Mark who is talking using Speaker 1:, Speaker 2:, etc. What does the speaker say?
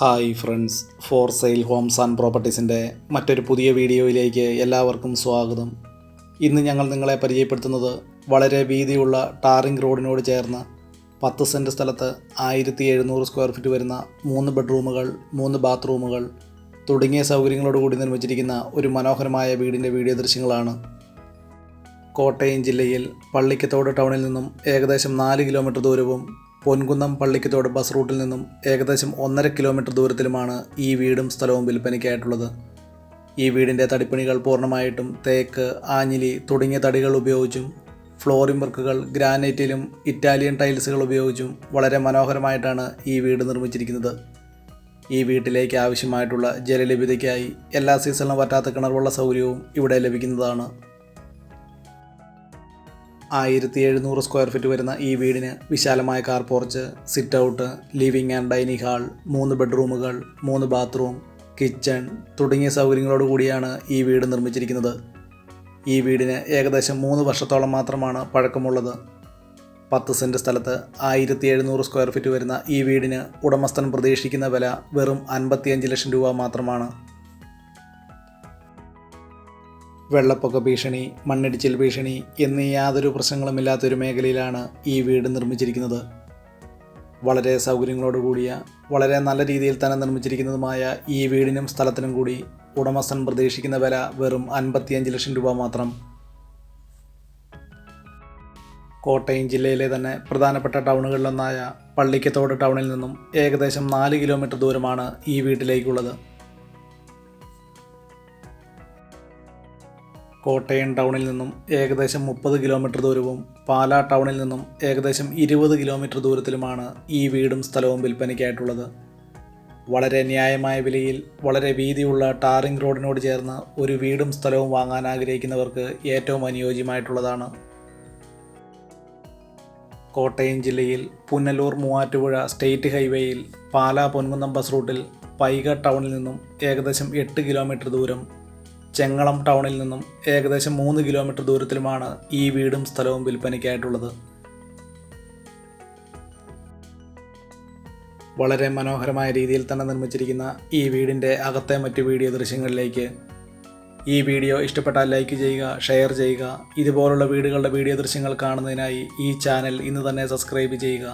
Speaker 1: Hi friends for sale homes and പ്രോപ്പർട്ടീസിന്റെ മറ്റൊരു പുതിയ വീഡിയോയിലേക്ക് എല്ലാവർക്കും സ്വാഗതം. ഇന്ന് ഞങ്ങൾ നിങ്ങളെ പരിചയപ്പെടുത്തുന്നത് വളരെ വീതിയുള്ള ടാറിംഗ് റോഡിനോട് ചേർന്ന് പത്ത് സെന്റ് സ്ഥലത്ത് ആയിരത്തി എഴുന്നൂറ് സ്ക്വയർ ഫീറ്റ് വരുന്ന മൂന്ന് ബെഡ്റൂമുകൾ മൂന്ന് ബാത്റൂമുകൾ തുടങ്ങിയ സൗകര്യങ്ങളോടുകൂടി നിർമ്മിച്ചിരിക്കുന്ന ഒരു മനോഹരമായ വീടിന്റെ വീഡിയോ ദൃശ്യങ്ങളാണ്. കോട്ടയം ജില്ലയിൽ പള്ളിക്കത്തോട് ടൗണിൽ നിന്നും ഏകദേശം നാല് കിലോമീറ്റർ ദൂരവും പൊൻകുന്നം പള്ളിക്കത്തോട് ബസ് റൂട്ടിൽ നിന്നും ഏകദേശം ഒന്നര കിലോമീറ്റർ ദൂരത്തിലുമാണ് ഈ വീടും സ്ഥലവും വിൽപ്പനയ്ക്കായിട്ടുള്ളത്. ഈ വീടിന്റെ തടിപ്പണികൾ പൂർണമായിട്ടും തേക്ക് ആഞ്ഞിലി തുടങ്ങിയ തടികൾ ഉപയോഗിച്ചും ഫ്ലോറിംഗ് വർക്കുകൾ ഗ്രാനൈറ്റിലും ഇറ്റാലിയൻ ടൈൽസുകൾ ഉപയോഗിച്ചും വളരെ മനോഹരമായിട്ടാണ് ഈ വീട് നിർമ്മിച്ചിരിക്കുന്നത്. ഈ വീട്ടിലേക്ക് ആവശ്യമായിട്ടുള്ള ജലലഭ്യതയ്ക്കായി എല്ലാ സീസണിലും വറ്റാത്ത കിണറുള്ള സൗകര്യവും ഇവിടെ ലഭിക്കുന്നതാണ്. ആയിരത്തി എഴുന്നൂറ് സ്ക്വയർ ഫീറ്റ് വരുന്ന ഈ വീടിന് വിശാലമായ car porch sit out living and dining hall മൂന്ന് ബെഡ്റൂമുകൾ മൂന്ന് ബാത്റൂം കിച്ചൺ തുടങ്ങിയ സൗകര്യങ്ങളോട് കൂടിയാണ് ഈ വീട് നിർമ്മിച്ചിരിക്കുന്നത്. ഈ വീടിന് ഏകദേശം മൂന്ന് വർഷത്തോളം മാത്രമാണ് പഴക്കമുള്ളത്. പത്ത് സെന്റ് സ്ഥലത്ത് ആയിരത്തി എഴുന്നൂറ് സ്ക്വയർ ഫീറ്റ് വരുന്ന ഈ വീടിന് ഉടമസ്ഥൻ പ്രതീക്ഷിക്കുന്ന വില വെറും അൻപത്തിയഞ്ച് ലക്ഷം രൂപ മാത്രമാണ്. വെള്ളപ്പൊക്ക ഭീഷണി മണ്ണിടിച്ചിൽ ഭീഷണി എന്നീ യാതൊരു പ്രശ്നങ്ങളുമില്ലാത്തൊരു മേഖലയിലാണ് ഈ വീട് നിർമ്മിച്ചിരിക്കുന്നത്. വളരെ സൗകര്യങ്ങളോട് കൂടിയ വളരെ നല്ല രീതിയിൽ തന്നെ നിർമ്മിച്ചിരിക്കുന്നതുമായ ഈ വീടിനും സ്ഥലത്തിനും കൂടി ഉടമസ്ഥൻ പ്രതീക്ഷിക്കുന്ന വില വെറും അൻപത്തിയഞ്ച് ലക്ഷം രൂപ മാത്രം. കോട്ടയം ജില്ലയിലെ തന്നെ പ്രധാനപ്പെട്ട ടൗണുകളിലൊന്നായ പള്ളിക്കത്തോട് ടൗണിൽ നിന്നും ഏകദേശം നാല് കിലോമീറ്റർ ദൂരമാണ് ഈ വീട്ടിലേക്കുള്ളത്. കോട്ടയം ടൗണിൽ നിന്നും ഏകദേശം മുപ്പത് കിലോമീറ്റർ ദൂരവും പാലാ ടൗണിൽ നിന്നും ഏകദേശം ഇരുപത് കിലോമീറ്റർ ദൂരത്തിലുമാണ് ഈ വീടും സ്ഥലവും വിൽപ്പനയ്ക്കായിട്ടുള്ളത്. വളരെ ന്യായമായ വിലയിൽ വളരെ വീതിയുള്ള ടാറിംഗ് റോഡിനോട് ചേർന്ന് ഒരു വീടും സ്ഥലവും വാങ്ങാൻ ആഗ്രഹിക്കുന്നവർക്ക് ഏറ്റവും അനുയോജ്യമായിട്ടുള്ളതാണ്. കോട്ടയം ജില്ലയിൽ പുനലൂർ മൂവാറ്റുപുഴ സ്റ്റേറ്റ് ഹൈവേയിൽ പാലാ പൊൻകുന്നം ബസ് റൂട്ടിൽ പൈക ടൗണിൽ നിന്നും ഏകദേശം എട്ട് കിലോമീറ്റർ ദൂരം ചെങ്ങളം ടൗണിൽ നിന്നും ഏകദേശം മൂന്ന് കിലോമീറ്റർ ദൂരത്തിലുമാണ് ഈ വീടും സ്ഥലവും വിൽപ്പനയ്ക്കായിട്ടുള്ളത്. വളരെ മനോഹരമായ രീതിയിൽ തന്നെ നിർമ്മിച്ചിരിക്കുന്ന ഈ വീടിന്റെ അകത്തെ മറ്റു വീഡിയോ ദൃശ്യങ്ങളിലേക്ക് ഈ വീഡിയോ ഇഷ്ടപ്പെട്ടാൽ ലൈക്ക് ചെയ്യുക ഷെയർ ചെയ്യുക. ഇതുപോലുള്ള വീടുകളുടെ വീഡിയോ ദൃശ്യങ്ങൾ കാണുന്നതിനായി ഈ ചാനൽ ഇന്ന് തന്നെ സബ്സ്ക്രൈബ് ചെയ്യുക.